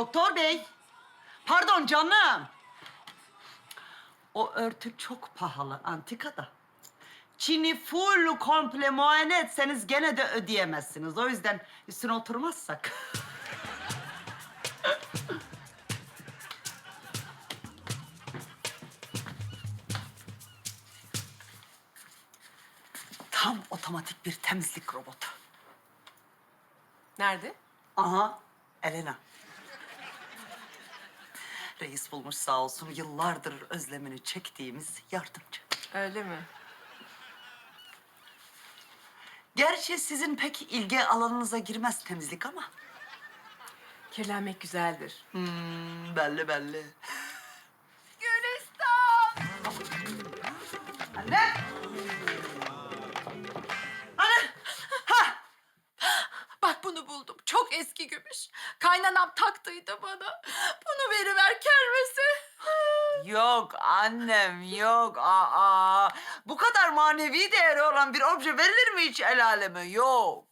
Doktor bey. Pardon canım. O örtü çok pahalı antikada. Çin'i full komple muayene etseniz gene de ödeyemezsiniz. O yüzden üstüne oturmazsak. Tam otomatik bir temizlik robotu. Nerede? Aha, Elena. Reis bulmuş sağ olsun yıllardır özlemini çektiğimiz yardımcı. Öyle mi? Gerçi sizin pek ilgi alanınıza girmez temizlik ama. Kirlenmek güzeldir. Hmm, belli belli. Gülistan! Anne! Buldum. Çok eski gümüş. Kaynanam taktıydı bana. Bunu veriver kermese. Yok annem yok. Aa, bu kadar manevi değeri olan bir obje verilir mi hiç el aleme? Yok.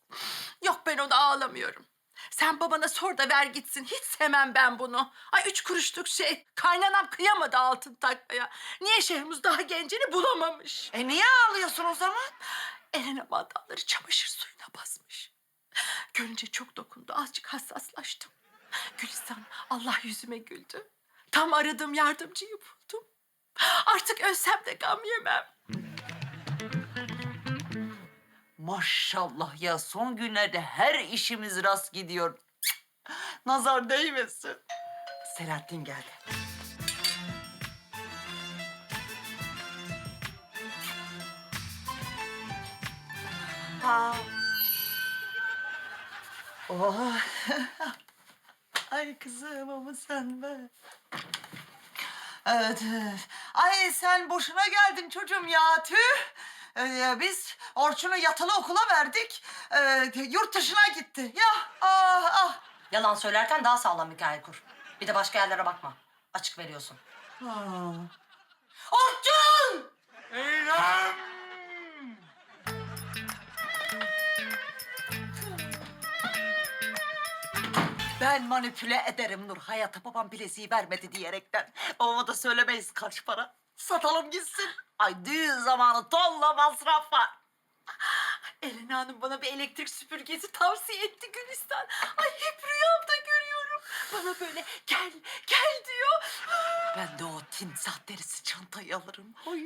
Yok ben onu ağlamıyorum. Sen babana sor da ver gitsin. Hiç sevmem ben bunu. Ay üç kuruşluk şey. Kaynanam kıyamadı altın takmaya. Niye Şehmuz daha gencini bulamamış? E niye ağlıyorsun o zaman? Elena mandalları çamaşır suyuna basmış. Görünce çok dokundu. Azıcık hassaslaştım. Gülistan Allah yüzüme güldü. Tam aradığım yardımcıyı buldum. Artık ölsem de gam yemem. Maşallah ya son günlerde her işimiz rast gidiyor. Cık, Nazar değmesin. Selahattin geldi. Ha. Oh. Ay kızım ama sen be. Evet, evet. Ay sen boşuna geldin çocuğum ya tüh. Ee, biz Orçun'u yatılı okula verdik. Ee, yurt dışına gitti. Ya ah ah. Yalan söylerken daha sağlam hikaye kur. Bir de başka yerlere bakma. Açık veriyorsun. ah. Orçun! Ben manipüle ederim Nur. Hayata babam bileziği vermedi diyerekten. Babama da söylemeyiz kaç para. Satalım gitsin. Ay düğün zamanı tonla masraf var. Elena Hanım bana bir elektrik süpürgesi tavsiye etti Gülistan. Ay hep rüyamda görüyorum. Bana böyle gel gel diyor. Ben de o timsah derisi çantayı alırım. Ay.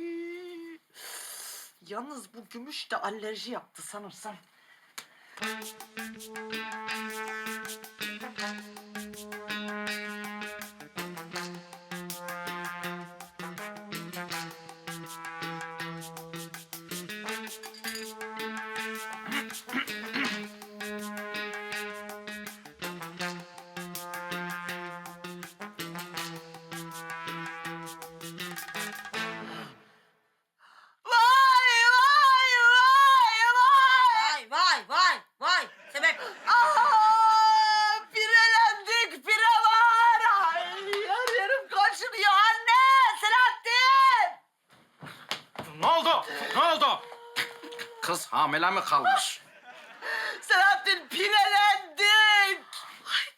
Yalnız bu gümüş de alerji yaptı sanırsam. Vay Kız hamile mi kalmış? Selahattin pirelendik.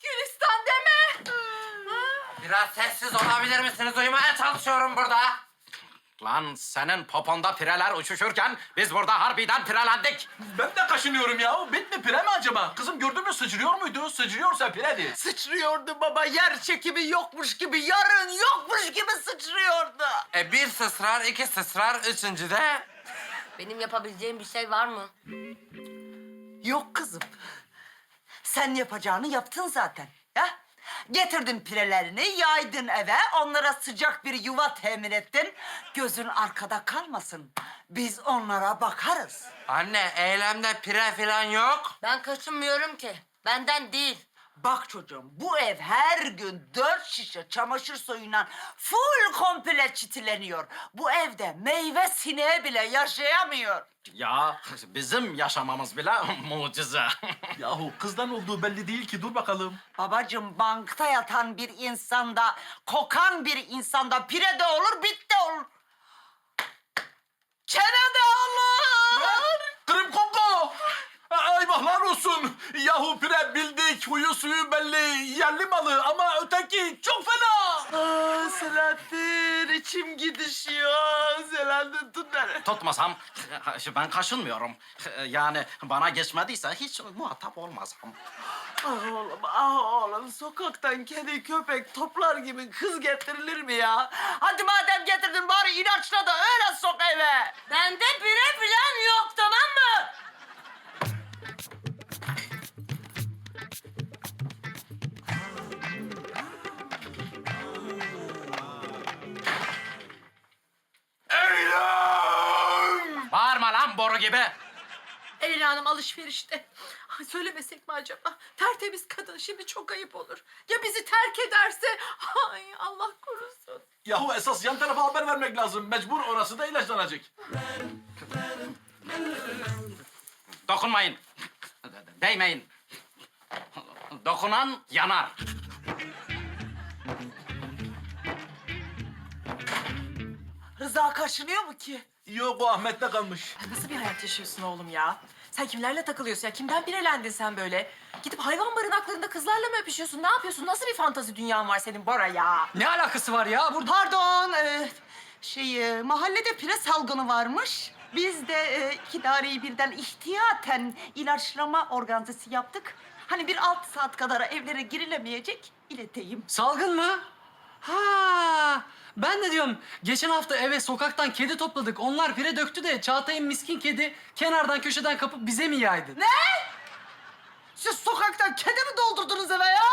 Gülistan deme. Biraz sessiz olabilir misiniz? Uyumaya çalışıyorum burada. Lan senin poponda pireler uçuşurken biz burada harbiden pirelendik. Ben de kaşınıyorum ya. Bit mi pire mi acaba? Kızım gördün mü sıçrıyor muydu? Sıçrıyorsa piredir. Sıçrıyordu baba yer çekimi yokmuş gibi yarın yokmuş gibi sıçrıyordu. E bir sısrar, iki sısrar, üçüncü de... Benim yapabileceğim bir şey var mı? Yok kızım. Sen yapacağını yaptın zaten. Ya? Getirdin pirelerini, yaydın eve, onlara sıcak bir yuva temin ettin. Gözün arkada kalmasın. Biz onlara bakarız. Anne eylemde pire falan yok. Ben kaçınmıyorum ki. Benden değil. Bak çocuğum, bu ev her gün dört şişe çamaşır suyuyla full komple çitileniyor. Bu evde meyve sineği bile yaşayamıyor. Ya bizim yaşamamız bile mucize. Yahu kızdan olduğu belli değil ki. Dur bakalım. Babacığım bankta yatan bir insanda, kokan bir insanda pire de olur, bit de olur. Çene de olur. Kırım Kongo. Ay vahlar olsun. Yahu pire bildik. Huyu suyu belli, yerli malı ama öteki çok fena. Aa, Selahattin içim gidişiyor. Selahattin tut beni. Tutmasam ben kaşınmıyorum. Yani bana geçmediyse hiç muhatap olmazsam. Ah oğlum, ah oğlum. Sokaktan kedi, köpek, toplar gibi kız getirilir mi ya? Hadi madem getirdin bari ilaçla da öyle sok eve. Bende bire falan yok tamam mı? Boru gibi. Elina Hanım alışverişte. Ay, söylemesek mi acaba? Tertemiz kadın şimdi çok ayıp olur. Ya bizi terk ederse? Ay Allah korusun. Yahu esas yan tarafa haber vermek lazım. Mecbur orası da ilaçlanacak. Dokunmayın. Değmeyin. Dokunan yanar. Rıza kaşınıyor mu ki? Yok o Ahmet'te kalmış. Nasıl bir hayat yaşıyorsun oğlum ya? Sen kimlerle takılıyorsun ya? Kimden birelendin sen böyle? Gidip hayvan barınaklarında kızlarla mı öpüşüyorsun? Ne yapıyorsun? Nasıl bir fantezi dünyan var senin Bora ya? Ne alakası var ya? Burada Pardon, e, şey e, mahallede pire salgını varmış. Biz de e, iki daireyi birden ihtiyaten ilaçlama organizesi yaptık. Hani bir altı saat kadar evlere girilemeyecek ileteyim. salgın mı? Ha! Ben de diyorum geçen hafta eve sokaktan kedi topladık. Onlar pire döktü de Çağatay'ın miskin kedi kenardan köşeden kapıp bize mi yaydı? Ne? Siz sokaktan kedi mi doldurdunuz eve ya?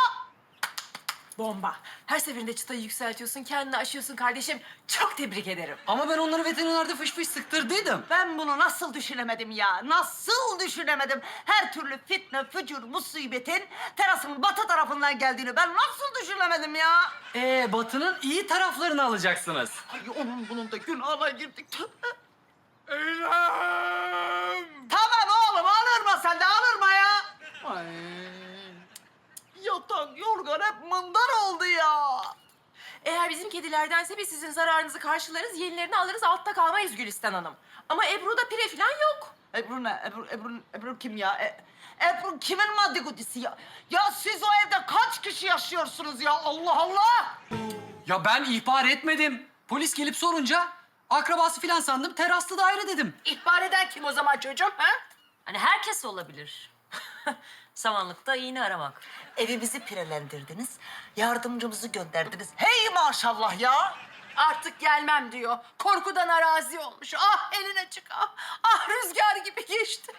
Bomba. Her seferinde çıtayı yükseltiyorsun, kendini aşıyorsun kardeşim. Çok tebrik ederim. Ama ben onları veterinerde fış fış sıktırdıydım. Ben bunu nasıl düşünemedim ya? Nasıl düşünemedim? Her türlü fitne, fücur, musibetin terasın batı tarafından geldiğini ben nasıl düşünemedim ya? Ee, Batı'nın iyi taraflarını alacaksınız. Ay onun bunun da günahına girdik. Tamam oğlum alırma sen de alırma ya. Ay. Yatak yorgan hep mındar oldu ya. Eğer bizim kedilerdense biz sizin zararınızı karşılarız, yenilerini alırız, altta kalmayız Gülistan Hanım. Ama Ebru'da pire falan yok. Ebru ne? Ebru, Ebru, Ebru kim ya? E, Ebru kimin maddi gudisi ya? Ya siz o evde kaç kişi yaşıyorsunuz ya? Allah Allah! Ya ben ihbar etmedim. Polis gelip sorunca akrabası filan sandım. Teraslı daire dedim. İhbar eden kim o zaman çocuğum? Ha? Hani herkes olabilir. Samanlıkta iğne aramak. Evimizi pirelendirdiniz, yardımcımızı gönderdiniz. Hey maşallah ya! Artık gelmem diyor. Korkudan arazi olmuş. Ah eline çık ah. Ah rüzgar gibi geçti.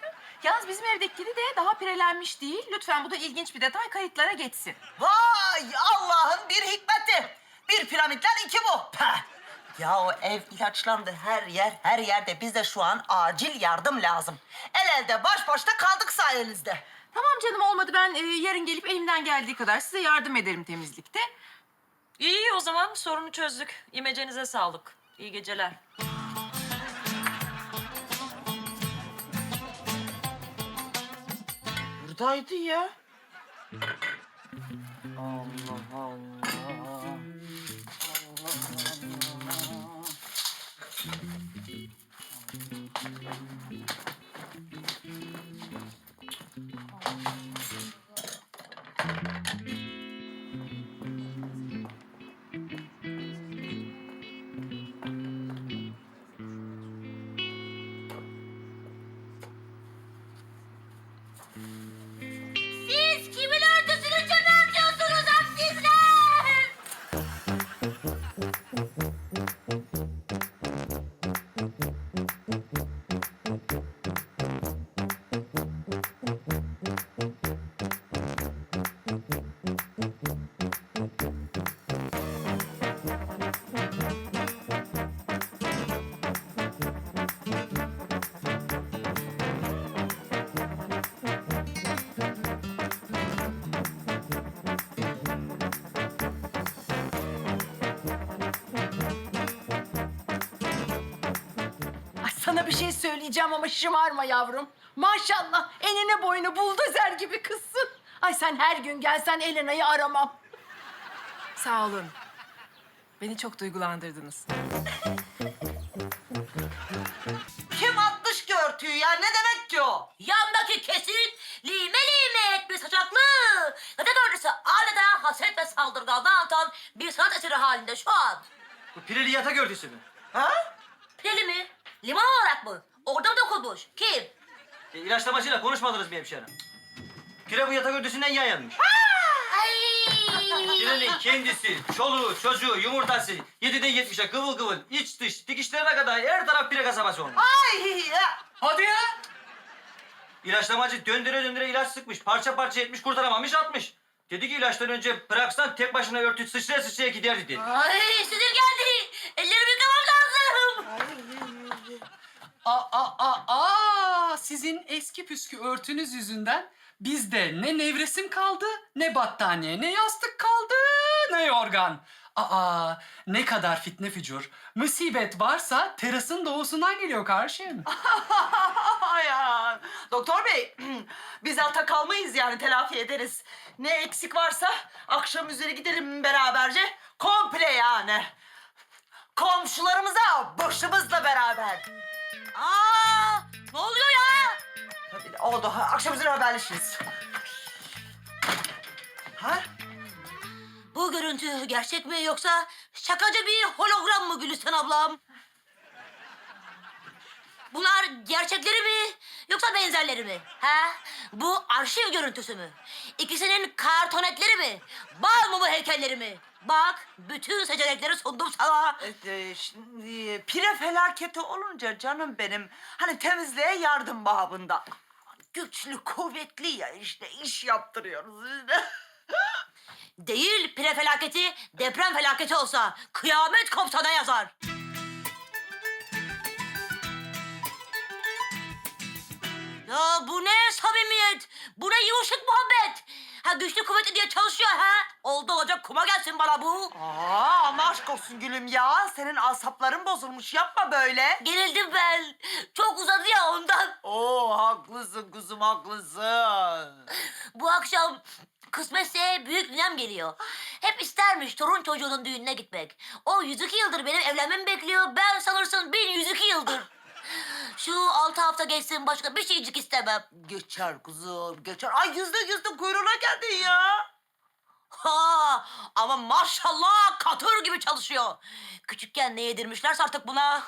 Yalnız bizim evdeki kedi de daha pirelenmiş değil. Lütfen bu da ilginç bir detay kayıtlara geçsin. Vay Allah'ın bir hikmeti. Bir piramitler iki bu. Peh. Ya o ev ilaçlandı her yer, her yerde. Bize şu an acil yardım lazım. El elde baş başta kaldık sayenizde. Tamam canım olmadı ben e, yarın gelip elimden geldiği kadar size yardım ederim temizlikte. İyi o zaman sorunu çözdük. İmecenize sağlık. İyi geceler. Buradaydı ya. Siz bir şey söyleyeceğim ama şımarma yavrum. Maşallah enine boyunu buldozer gibi kızsın. Ay sen her gün gelsen Elena'yı aramam. Sağ olun. Beni çok duygulandırdınız. Kim atmış ki örtüyü ya? Ne demek ki o? Yandaki kesin lime lime etmiş saçaklı. Zaten orası adeta haset ve saldırganlığı anlatan bir sanat eseri halinde şu an. Bu pireliyata gördüsü mü? Ha? Liman olarak mı? Orada mı dokunmuş? Kim? E, ilaçlamacıyla konuşmadınız mı hemşerim? Pire bu yatak örtüsünden yan yanmış. Ay! Pirenin kendisi, çoluğu, çocuğu, yumurtası, yediden yetmişe kıvıl kıvıl, iç dış, dikişlerine kadar her taraf pire kasabası olmuş. Ay ya. Hadi ya. İlaçlamacı döndüre döndüre ilaç sıkmış, parça parça etmiş, kurtaramamış, atmış. Dedi ki ilaçtan önce bıraksan tek başına örtü sıçraya sıçraya giderdi dedi. Ay sinir geldi. Aa, aa, aa, sizin eski püskü örtünüz yüzünden bizde ne nevresim kaldı, ne battaniye, ne yastık kaldı, ne yorgan. Aa, ne kadar fitne fücur. Musibet varsa terasın doğusundan geliyor karşım. ya. Doktor bey, biz alta kalmayız yani telafi ederiz. Ne eksik varsa akşam üzeri gidelim beraberce. Komple yani. Komşularımıza başımızla beraber. Aa! Ne oluyor ya? Oldu. Akşam üzeri haberleşiriz. Ha? Bu görüntü gerçek mi yoksa şakacı bir hologram mı Gülistan ablam? Bunlar gerçekleri mi yoksa benzerleri mi? Ha? Bu arşiv görüntüsü mü? İkisinin kartonetleri mi? Bal mumu heykelleri mi? Bak bütün seçenekleri sundum sana. Evet, e, şimdi e, pire felaketi olunca canım benim hani temizliğe yardım babında. Güçlü, kuvvetli ya işte iş yaptırıyoruz işte. Değil pire felaketi, deprem felaketi olsa kıyamet kopsa ne yazar? Ya bu ne samimiyet? Bu ne yumuşak muhabbet? Ha güçlü kuvvetli diye çalışıyor ha? Oldu olacak kuma gelsin bana bu. Aa ama aşk olsun gülüm ya. Senin asapların bozulmuş yapma böyle. Gerildim ben. Çok uzadı ya ondan. Oo haklısın kuzum haklısın. Bu akşam kısmetse büyük ninem geliyor. Hep istermiş torun çocuğunun düğününe gitmek. O 102 yıldır benim evlenmemi bekliyor. Ben sanırsın 1102 yıldır. Şu altı hafta geçsin başka bir şeycik istemem. Geçer kuzum geçer. Ay yüzde yüzde kuyruğuna geldin ya. Ha, ama maşallah katır gibi çalışıyor. Küçükken ne yedirmişlerse artık buna.